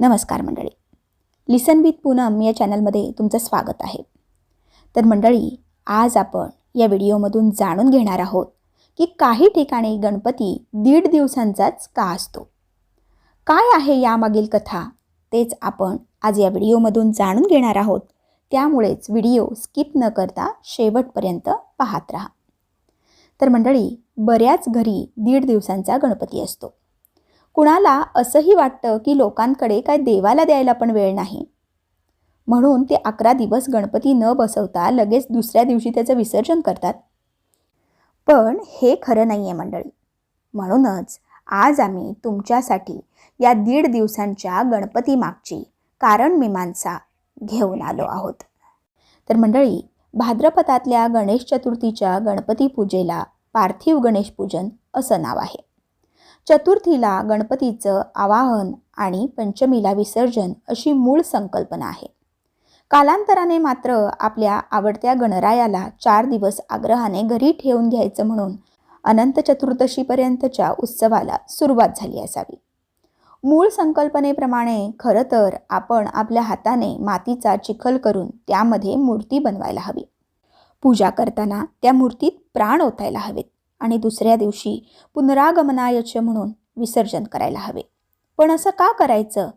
नमस्कार मंडळी. लिसन विथ पूनम या चॅनलमध्ये तुमचं स्वागत आहे. तर मंडळी आज आपण या व्हिडिओमधून जाणून घेणार आहोत की काही ठिकाणी गणपती दीड दिवसांचाच का असतो? काय आहे यामागील कथा? तेच आपण आज या व्हिडिओमधून जाणून घेणार आहोत. त्यामुळेच व्हिडिओ स्किप न करता शेवटपर्यंत पाहत राहा. तर मंडळी बऱ्याच घरी दीड दिवसांचा गणपती असतो. कुणाला असंही वाटतं की लोकांकडे काय देवाला द्यायला पण वेळ नाही. म्हणून ते अकरा दिवस गणपती न बसवता लगेच दुसऱ्या दिवशी त्याचं विसर्जन करतात. पण हे खरं नाही आहे मंडळी. म्हणूनच आज आम्ही तुमच्यासाठी या दीड दिवसांच्या गणपती मागची कारण मीमांसा घेऊन आलो आहोत. तर मंडळी भाद्रपदातल्या गणेश चतुर्थीच्या गणपती पूजेला पार्थिव गणेश पूजन असं नाव आहे. चतुर्थीला गणपतीचं आवाहन आणि पंचमीला विसर्जन अशी मूळ संकल्पना आहे. कालांतराने मात्र आपल्या आवडत्या गणरायाला चार दिवस आग्रहाने घरी ठेवून घ्यायचं म्हणून अनंत चतुर्दशीपर्यंतच्या उत्सवाला सुरुवात झाली असावी. मूळ संकल्पनेप्रमाणे खरं तर आपण आपल्या हाताने मातीचा चिखल करून त्यामध्ये मूर्ती बनवायला हवी. पूजा करताना त्या मूर्तीत प्राण ओतायला हवेत. आणि दुसऱ्या दिवशी पुनरागमनायच म्हणून विसर्जन करायला हवे. पण असं का करायचं?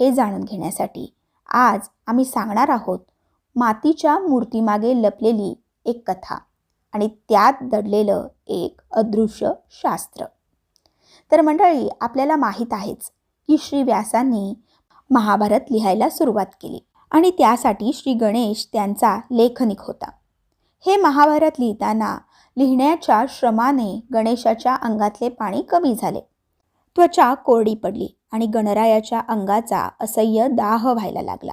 हे जाणून घेण्यासाठी आज आम्ही सांगणार आहोत मातीच्या मूर्तीमागे लपलेली एक कथा आणि त्यात दडलेलं एक अदृश्य शास्त्र. तर मंडळी आपल्याला माहीत आहेच की श्री व्यासांनी महाभारत लिहायला सुरुवात केली आणि त्यासाठी श्री गणेश त्यांचा लेखनिक होता. हे महाभारत लिहिताना लिहिण्याच्या श्रमाने गणेशाच्या अंगातले पाणी कमी झाले. त्वचा कोरडी पडली आणि गणरायाच्या अंगाचा असह्य दाह व्हायला लागला.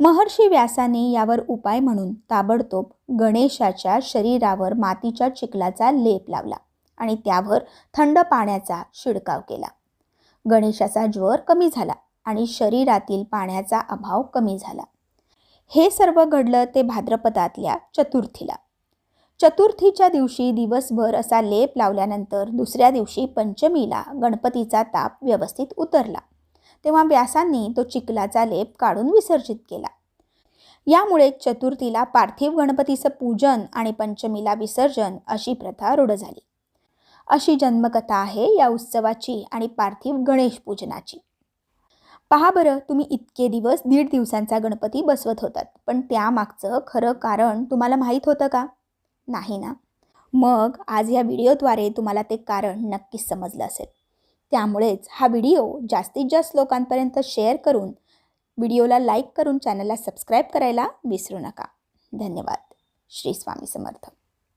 महर्षी व्यासाने यावर उपाय म्हणून ताबडतोब गणेशाच्या शरीरावर मातीच्या चिखलाचा लेप लावला आणि त्यावर थंड पाण्याचा शिडकाव केला. गणेशाचा ज्वर कमी झाला आणि शरीरातील पाण्याचा अभाव कमी झाला. हे सर्व घडलं ते भाद्रपदातल्या चतुर्थीला. चतुर्थीच्या दिवशी दिवसभर असा लेप लावल्यानंतर दुसऱ्या दिवशी पंचमीला गणपतीचा ताप व्यवस्थित उतरला. तेव्हा व्यासांनी तो चिखलाचा लेप काढून विसर्जित केला. यामुळे चतुर्थीला पार्थिव गणपतीचं पूजन आणि पंचमीला विसर्जन अशी प्रथा रूढ झाली. अशी जन्मकथा आहे या उत्सवाची आणि पार्थिव गणेश पूजनाची. पहा बरं तुम्ही इतके दिवस दीड दिवसांचा गणपती बसवत होतात पण त्यामागचं खरं कारण तुम्हाला माहीत होतं का? नाही ना? मग आज या व्हिडिओद्वारे तुम्हाला ते कारण नक्कीच समजलं असेल. त्यामुळेच हा व्हिडिओ जास्तीत जास्त लोकांपर्यंत शेअर करून व्हिडिओला लाईक करून चॅनलला सबस्क्राईब करायला विसरू नका. धन्यवाद. श्री स्वामी समर्थ.